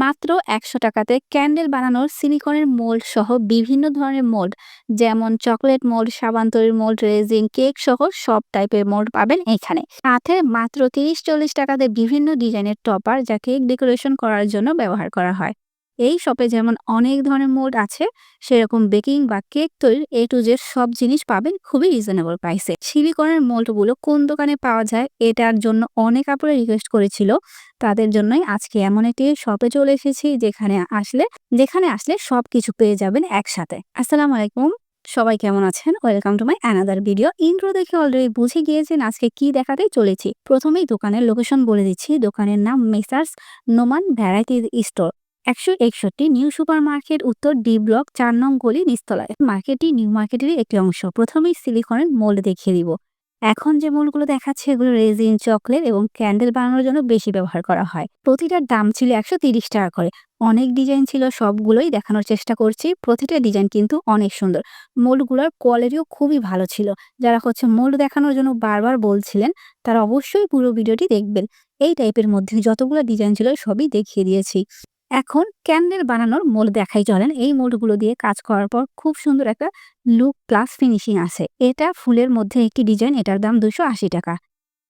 মাত্র একশো টাকাতে ক্যান্ডেল বানানোর সিলিকনের মোল্ড সহ বিভিন্ন ধরনের মোল্ড, যেমন চকলেট মোল্ড, সাবান তৈরির মোল্ড, রেজিন কেক সহ সব টাইপের মোল্ড পাবেন এখানে। সাথে মাত্র তিরিশ চল্লিশ টাকাতে বিভিন্ন ডিজাইনের টপার যা কেক ডেকোরেশন করার জন্য ব্যবহার করা হয়। এই শপে যেমন অনেক ধরনের মোল্ড আছে, সেরকম বেকিং বা কেক তৈরির এ টু জেড সব জিনিস পাবেন খুবই রিজনেবল প্রাইসে সিলিকনের মোল্ডগুলো কোন দোকানে পাওয়া যায়, এটার জন্য অনেক আপুরে রিকোয়েস্ট করেছিল। তাদের জন্যই আজকে এমন একটি শপে চলে এসেছি, যেখানে আসলে যেখানে আসলে সব কিছু পেয়ে যাবেন একসাথে। আসসালামু আলাইকুম, সবাই কেমন আছেন? Welcome to my another video intro দেখে অলরেডি বুঝে গিয়েছেন আজকে কি দেখাতে চলেছি। প্রথমেই দোকানের লোকেশন বলে দিচ্ছি। দোকানের নাম মেসার্স নোমান ভ্যারাইটি স্টোর একশো একষট্টি নিউ সুপার মার্কেট উত্তর ডি ব্লক চার নং গলি নিস্তলায়। মার্কেটটি নিউ মার্কেটেরই একটি অংশ। প্রথমেই সিলিকনের মোল্ড দেখিয়ে দিব। এখন যে মোল্ডগুলো দেখাচ্ছে এগুলো রেজিন, চকলেট এবং ক্যান্ডেল বানানোর জন্য বেশি ব্যবহার করা হয়। প্রতিটার দাম ছিল একশো তিরিশ টাকা করে। অনেক ডিজাইন ছিল, সবগুলোই দেখানোর চেষ্টা করছি। প্রতিটা ডিজাইন কিন্তু অনেক সুন্দর। মোল্ডগুলোর কোয়ালিটিও খুবই ভালো ছিল। যারা হচ্ছে মোল্ড দেখানোর জন্য বারবার বলছিলেন, তারা অবশ্যই পুরো ভিডিওটি দেখবেন। এই টাইপের মধ্যে যতগুলো ডিজাইন ছিল সবই দেখিয়ে দিয়েছি। এখন ক্যান্ডেল বানানোর মোল্ড দেখাই চলেন। এই মোল্ডগুলো দিয়ে কাজ করার পর খুব সুন্দর একটা লুক প্লাস ফিনিশিং আছে। এটা ফুলের মধ্যে একটি ডিজাইন, এটার দাম দুশো টাকা।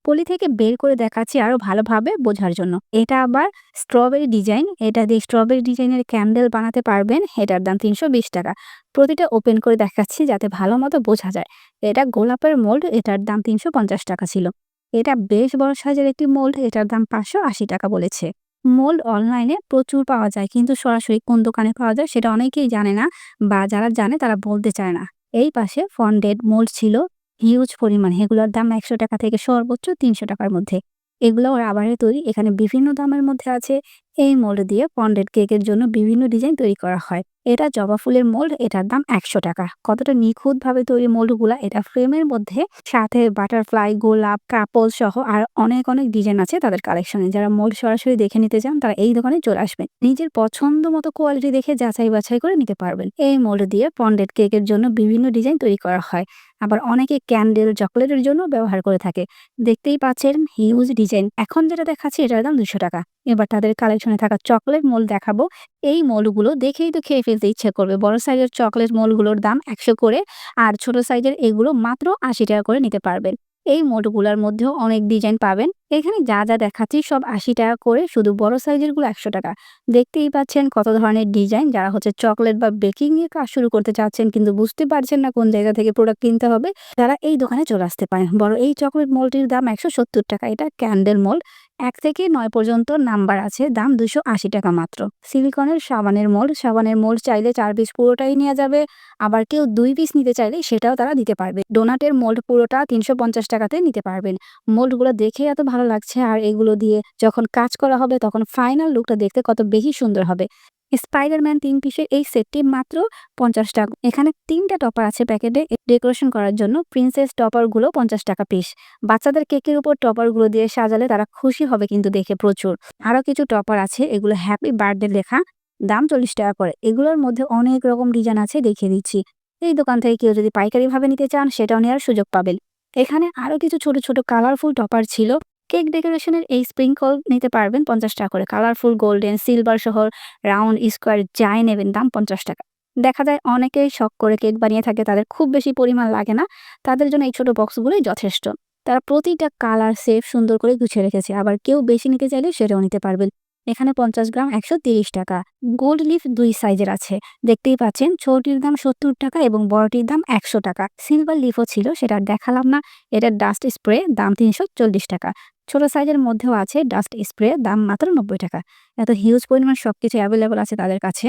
পলি থেকে বের করে দেখাচ্ছি আরও ভালোভাবে বোঝার জন্য। এটা আবার স্ট্রবেরি ডিজাইন, এটা দিয়ে স্ট্রবেরি ডিজাইনের ক্যান্ডেল বানাতে পারবেন, এটার দাম তিনশো বিশ টাকা। প্রতিটা ওপেন করে দেখাচ্ছি যাতে ভালো মতো বোঝা যায়। এটা গোলাপের মোল্ড, এটার দাম তিনশো পঞ্চাশ টাকা ছিল। এটা বেশ বড় সাইজের একটি মোল্ড, এটার দাম পাঁচশো আশি টাকা বলেছে। মোল্ড অনলাইনে প্রচুর পাওয়া যায়। কিন্তু সরাসরি কোন দোকানে পাওয়া যায় সেটা অনেকেই জানে না বা যারা জানে তারা বলতে চায় না। এই পাশে ফন্ডেড মোল্ড ছিল হিউজ পরিমাণ। এগুলোর দাম একশো টাকা থেকে সর্বোচ্চ তিনশো টাকার মধ্যে। এগুলো রাবারের তৈরি এখানে বিভিন্ন দামের মধ্যে আছে। এই মোল্ড দিয়ে পন্ডেড কেকের জন্য বিভিন্ন ডিজাইন তৈরি করা হয়। এটা জবা ফুলের মোল্ড, এটার দাম একশো টাকা। কতটা নিখুঁতভাবে তৈরি মোল্ডগুলা, এটা ফ্রেমের মধ্যে, সাথে বাটারফ্লাই, গোলাপ, কাপল সহ আর অনেক অনেক ডিজাইন আছে তাদের কালেকশনে। যারা মোল্ড সরাসরি দেখে নিতে চান, তারা এই দোকানে চলে আসবেন। নিজের পছন্দ মতো কোয়ালিটি দেখে যাচাই বাছাই করে নিতে পারবেন। এই মোল্ড দিয়ে পন্ডেড কেকের জন্য বিভিন্ন ডিজাইন তৈরি করা হয়। আবার অনেকে ক্যান্ডেল চকলেটের জন্য ব্যবহার করে থাকে। দেখতেই পাচ্ছেন, হিউজ ডিজাইন। এখন যেটা দেখাচ্ছি, এটার দাম দুশো টাকা। এবার তাদের কালেকশনে থাকা চকলেট মোল দেখাবো। এই মোলগুলো দেখেই তো খেয়ে ফেলতে ইচ্ছে করবে। বড় সাইজের চকলেট মোলগুলোর দাম একশো করে আর ছোট সাইজের এগুলো মাত্র আশি টাকা করে নিতে পারবেন। এই মোটগুলোর মধ্যেও অনেক ডিজাইন পাবেন। এখানে যা যা দেখাচ্ছি সব আশি টাকা করে শুধু বড় সাইজেরগুলো একশো টাকা। দেখতেই পাচ্ছেন কত ধরনের ডিজাইন যারা হচ্ছে চকলেট বা বেকিং এর কাজ শুরু করতে চাচ্ছেন কিন্তু বুঝতে পারছেন না কোন জায়গা থেকে প্রোডাক্ট কিনতে হবে, তারা এই দোকানে চলে আসতে পারেন। বড় এই চকলেট মলটির দাম একশো সত্তর টাকা। এটা ক্যান্ডেল মোল্ড এক থেকে নয় পর্যন্ত নাম্বার আছে, দাম দুশো আশি টাকা মাত্র। সিলিকনের সাবানের মোল সাবানের মোল চাইলে চার পিস পুরোটাই নেওয়া যাবে, আবার কেউ দুই পিস নিতে চাইলে সেটাও তারা দিতে পারবে। ডোনাটের মোল্ড পুরোটা তিনশো পঞ্চাশ টাকাতে নিতে পারবেন। মোল্ডগুলো দেখে এত ভালো লাগছে, আর এগুলো দিয়ে যখন কাজ করা হবে তখন ফাইনাল লুকটা দেখতে কত বেশি সুন্দর হবে। স্পাইডারম্যান তিন পিসের এই সেটটি মাত্র পঞ্চাশ টাকা। এখানে তিনটা টপার আছে প্যাকেটে ডেকোরেশন করার জন্য। প্রিন্সেস টপারগুলো পঞ্চাশ টাকা পিস। বাচ্চাদের কেকের উপর টপারগুলো দিয়ে সাজালে তারা খুশি হবে কিন্তু দেখে প্রচুর। আরও কিছু টপার আছে, এগুলো হ্যাপি বার্থডে লেখা। দাম চল্লিশ টাকা করে। এগুলোর মধ্যে অনেক রকম ডিজাইন আছে দেখিয়ে দিচ্ছি। এই দোকান থেকে কেউ যদি পাইকারিভাবে নিতে চান, সেটাও নেওয়ার সুযোগ পাবেন। এখানে আরও কিছু ছোট ছোট কালারফুল টপার ছিল। কেক ডেকোরেশনের এই স্প্রিঙ্কল নিতে পারবেন পঞ্চাশ টাকা করে। কালারফুল, গোল্ডেন, সিলভার সহ রাউন্ড, স্কোয়ার যাই নেবেন দাম পঞ্চাশ টাকা। দেখা যায় অনেকেই শখ করে কেক বানিয়ে থাকে, তাদের খুব বেশি পরিমাণ লাগে না। তাদের জন্য এই ছোট বক্সগুলোই যথেষ্ট। তারা প্রতিটা কালার সেফ সুন্দর করে গুছিয়ে রেখেছে। আবার কেউ বেশি নিতে চাইলে সেটাও নিতে পারবেন। এখানে পঞ্চাশ গ্রাম একশো তিরিশ টাকা। গোল্ড লিফ দুই সাইজের আছে। দেখতেই পাচ্ছেন ছোটির দাম সত্তর টাকা এবং বড়টির দাম একশো টাকা। সিলভার লিফও ছিল, সেটা দেখালাম না। এটার ডাস্ট স্প্রে, দাম তিনশো চল্লিশ টাকা। ছোট সাইজের মধ্যেও আছে ডাস্ট স্প্রে, দাম মাত্র নব্বই টাকা। এত হিউজ পরিমাণ সব কিছু অ্যাভেলেবল আছে তাদের কাছে।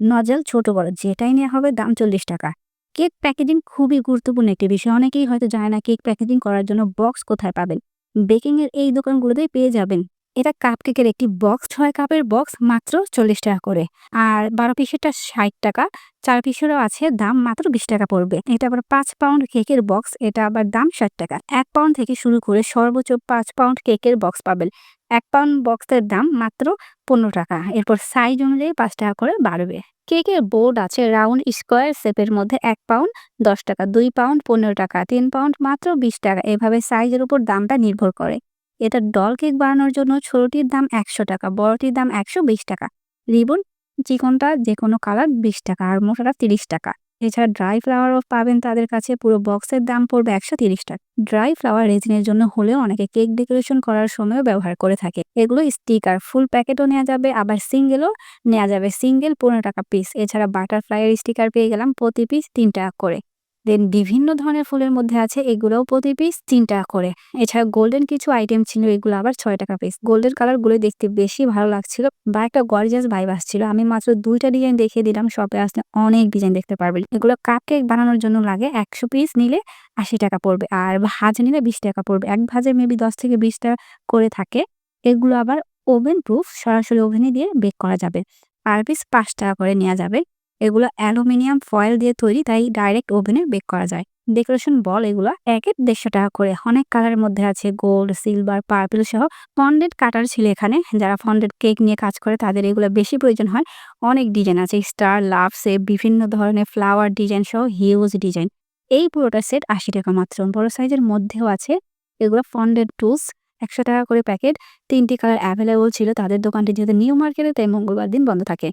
নজেল ছোট বড়, যেটাই নেওয়া হবে দাম চল্লিশ টাকা। কেক প্যাকেজিং খুবই গুরুত্বপূর্ণ একটি বিষয়। অনেকেই হয়তো জানে না কেক প্যাকেজিং করার জন্য বক্স কোথায় পাবেন। বেকিংয়ের এই দোকানগুলোতেই পেয়ে যাবেন। এটা কাপ কেকের একটি বক্স ছয় কাপের বক্স মাত্র চল্লিশ টাকা করে। আর বারো পিসেরটা ষাট টাকা, চার পিসেরও আছে দাম মাত্র বিশ টাকা পড়বে। এটা আবার পাঁচ পাউন্ড কেকের বক্স এটা আবার দাম ষাট টাকা। এক পাউন্ড থেকে শুরু করে সর্বোচ্চ পাঁচ পাউন্ড কেকের বক্স পাবেন। এক পাউন্ড বক্সের দাম মাত্র পনেরো টাকা। এরপর সাইজ অনুযায়ী পাঁচ টাকা করে বাড়বে। কেকের বোর্ড আছে রাউন্ড স্কোয়ার শেপের মধ্যে এক পাউন্ড দশ টাকা, দুই পাউন্ড পনেরো টাকা, তিন পাউন্ড মাত্র বিশ টাকা। এভাবে সাইজের উপর দামটা নির্ভর করে। এটা ডল কেক বানানোর জন্য ছোটটির দাম একশো টাকা, বড়টির দাম একশো বিশ টাকা, রিবন চিকনটা যে কোনো কালার বিশ টাকা আর মোটাটা তিরিশ টাকা। এছাড়া ড্রাই ফ্লাওয়ারও পাবেন তাদের কাছে, পুরো বক্সের দাম পড়বে একশো তিরিশ টাকা। ড্রাই ফ্লাওয়ার রেজিনের জন্য হলেও অনেকে কেক ডেকোরেশন করার সময়ও ব্যবহার করে থাকে। এগুলো স্টিকার, ফুল প্যাকেটও নেওয়া যাবে, আবার সিঙ্গেলও নেওয়া যাবে, সিঙ্গেল পনেরো টাকা পিস। এছাড়া বাটারফ্লাইয়ের স্টিকার পেয়ে গেলাম প্রতি পিস তিন টাকা করে। দেন বিভিন্ন ধরনের ফুলের মধ্যে আছে, এগুলোও প্রতি পিস তিন টাকা করে। এছাড়া গোল্ডেন কিছু আইটেম ছিল, এগুলো আবার ছয় টাকা পিস গোল্ডেন কালারগুলো দেখতে বেশি ভালো লাগছিল বা একটা গর্জিয়াস ভাইব আসছিল। আমি মাত্র দুইটা ডিজাইন দেখিয়ে দিলাম শপে আসলে অনেক ডিজাইন দেখতে পারবেন। এগুলো কাপ কেক বানানোর জন্য লাগে একশো পিস নিলে আশি টাকা পড়বে, আর ভাজ নিলে বিশ টাকা পড়বে। এক ভাজে মেবি দশ থেকে বিশ টাকা করে থাকে। এগুলো আবার ওভেন প্রুফ সরাসরি ওভেনে দিয়ে বেক করা যাবে। পার পিস পাঁচ টাকা করে নেওয়া যাবে। এগুলো অ্যালুমিনিয়াম ফয়েল দিয়ে তৈরি, তাই ডাইরেক্ট ওভেনে বেক করা যায়। ডেকোরেশন বল এগুলো একের দেড়শো টাকা করে। অনেক কালারের মধ্যে আছে, গোল্ড, সিলভার, পার্পল সহ ফন্ডেড কাটার ছিল এখানে। যারা ফন্ডেড কেক নিয়ে কাজ করে, তাদের এগুলো বেশি প্রয়োজন হয়। অনেক ডিজাইন আছে, স্টার, লাভ সেপ বিভিন্ন ধরনের ফ্লাওয়ার ডিজাইন সহ হিউজ ডিজাইন। এই পুরোটা সেট আশি টাকা মাত্র। বড় সাইজের মধ্যেও আছে। এগুলো ফন্ডেড টুলস। একশো টাকা করে প্যাকেট। তিনটি কালার অ্যাভেলেবল ছিল তাদের দোকানটি যেহেতু নিউ মার্কেটে, তাই মঙ্গলবার দিন বন্ধ থাকে।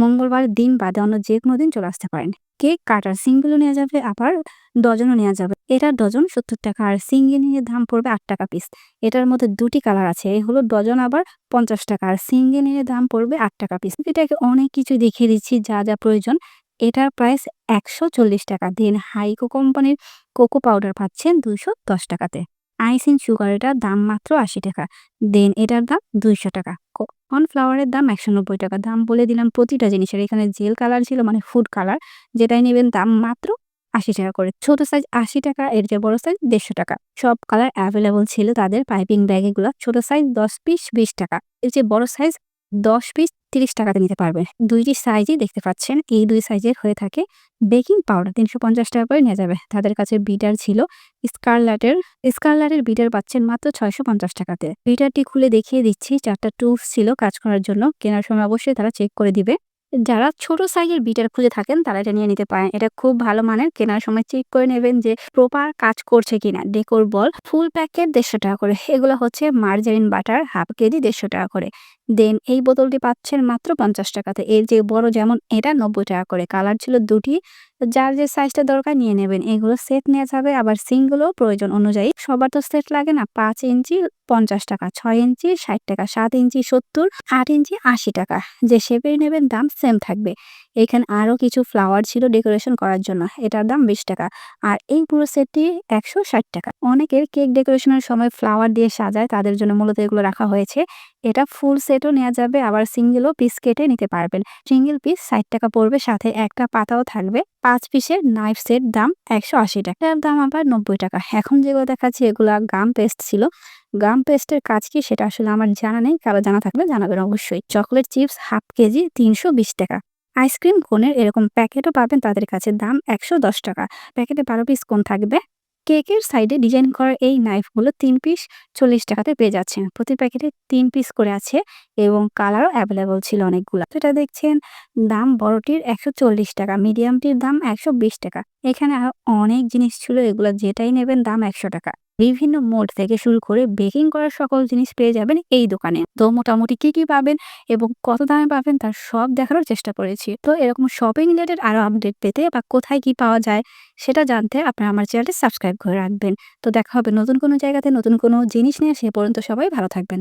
মঙ্গলবার দিন বাদে অন্য যে কোনো দিন চলে আসতে পারেন। কেক কাটার সিঙ্গেলও নেওয়া যাবে, আবার ডজনও নেওয়া যাবে। এটার ডজন সত্তর টাকা আর সিঙ্গেল নিয়ে দাম পড়বে আট টাকা পিস এটার মধ্যে দুটি কালার আছে এই হলো ডজন আবার পঞ্চাশ টাকা আর সিঙ্গেল নিয়ে দাম পড়বে আট টাকা পিস এটাকে অনেক কিছু দেখিয়ে দিচ্ছি, যা যা প্রয়োজন। এটার প্রাইস একশো চল্লিশ টাকা। দেন হাইকো কোম্পানির কোকো পাউডার পাচ্ছেন দুইশো দশ টাকাতে। আইসিং সুগার এটার দাম মাত্র আশি টাকা। দেন এটার দাম দুইশো টাকা। কর্নফ্লাওয়ারের দাম একশো নব্বই টাকা? দাম বলে দিলাম প্রতিটা জিনিসের। এখানে জেল কালার ছিল মানে ফুড কালার। যেটাই নেবেন দাম মাত্র আশি টাকা করে। ছোট সাইজ আশি টাকা, এর যে বড় সাইজ দেড়শো টাকা। সব কালার অ্যাভেলেবল ছিল তাদের পাইপিং ব্যাগ এগুলো। ছোট সাইজ দশ পিস বিশ টাকা। এর যে বড় সাইজ দশ পিস তিরিশ টাকাতে নিতে পারবেন। দুইটি সাইজই দেখতে পাচ্ছেন। এই দুই সাইজের হয়ে থাকে বেকিং পাউডার তিনশো পঞ্চাশ টাকা করে নেওয়া যাবে। তাদের কাছে বিটার ছিল স্কারলাটের স্কারলাটের বিটার পাচ্ছেন মাত্র ছয়শো পঞ্চাশ টাকাতে। বিটারটি খুলে দেখিয়ে দিচ্ছি। চারটা টুলস ছিল কাজ করার জন্য। কেনার সময় অবশ্যই তারা চেক করে দিবে। যারা ছোট সাইজের বিটার খুঁজে থাকেন, তারা এটা নিয়ে নিতে পারেন। এটা খুব ভালো মানের, কেনার সময় চেক করে নেবেন যে প্রপার কাজ করছে কিনা। ডেকোর বল ফুল প্যাকেট দেড়শো টাকা করে। এগুলো হচ্ছে মার্জারিন বাটার হাফ কেজি দেড়শো টাকা করে। দেন এই বোতলটি পাচ্ছেন মাত্র পঞ্চাশ টাকাতে। এর যে বড় যেমন, এটা নব্বই টাকা করে। কালার ছিল দুটি। যার যে সাইজটা দরকার নিয়ে নেবেন। এগুলো সেট নেওয়া যাবে। আবার সিঙ্গেলও প্রয়োজন অনুযায়ী সবার তো সেট লাগে না। পাঁচ ইঞ্চি পঞ্চাশ টাকা, ছয় ইঞ্চি ষাট টাকা, সাত ইঞ্চি সত্তর, আট ইঞ্চি আশি টাকা। যে শেপের নেবেন দাম সেম থাকবে। এখানে আরও কিছু ফ্লাওয়ার ছিল ডেকোরেশন করার জন্য। এটার দাম বিশ টাকা। আর এই পুরো সেটটি একশো ষাট টাকা। অনেকের কেক ডেকোরেশনের সময় ফ্লাওয়ার দিয়ে সাজায়। তাদের জন্য মূলত এগুলো রাখা হয়েছে। এটা ফুল সেটও নেওয়া যাবে, আবার সিঙ্গেলও পিস কেটে নিতে পারবেন। সিঙ্গেল পিস ষাট টাকা পড়বে, সাথে একটা পাতাও থাকবে। পাঁচ পিসের নাইফ সেট দাম একশো আশি টাকা। এর দাম আবার নব্বই টাকা। এখন যেগুলো দেখাচ্ছি, এগুলো গাম পেস্ট ছিল। গাম পেস্টের কাজ কি সেটা আসলে আমার জানা নেই, কারও জানা থাকলে জানাবেন অবশ্যই। চকলেট চিপস হাফ কেজি তিনশো বিশ টাকা। আইসক্রিম কোনের এরকম প্যাকেটও পাবেন, তাদের কাছে দাম একশো দশ টাকা। প্যাকেটে বারো পিস কোন থাকবে। কেকের সাইডে ডিজাইন করা এই নাইফগুলো তিন পিস চল্লিশ টাকাতে পেয়ে যাচ্ছেন। প্রতি প্যাকেটে তিন পিস করে আছে এবং কালারও অ্যাভেলেবল ছিল অনেকগুলো। এটা দেখছেন, দাম বড়টির একশো চল্লিশ টাকা, মিডিয়ামটির দাম একশো বিশ টাকা। এখানে অনেক জিনিস ছিল, এগুলো যেটাই নেবেন দাম একশো টাকা। বিভিন্ন মোড থেকে শুরু করে বেকিং করার সকল জিনিস পেয়ে যাবেন এই দোকানে। তো মোটামুটি কি কি পাবেন এবং কত দামে পাবেন তার সব দেখানোর চেষ্টা করেছি। তো এরকম শপিং রিলেটেড আরও আপডেট পেতে বা কোথায় কি পাওয়া যায় সেটা জানতে আপনারা আমার চ্যানেলটি সাবস্ক্রাইব করে রাখবেন। তো দেখা হবে নতুন কোনো জায়গাতে নতুন কোনো জিনিস নিয়ে, সে পর্যন্ত সবাই ভালো থাকবেন।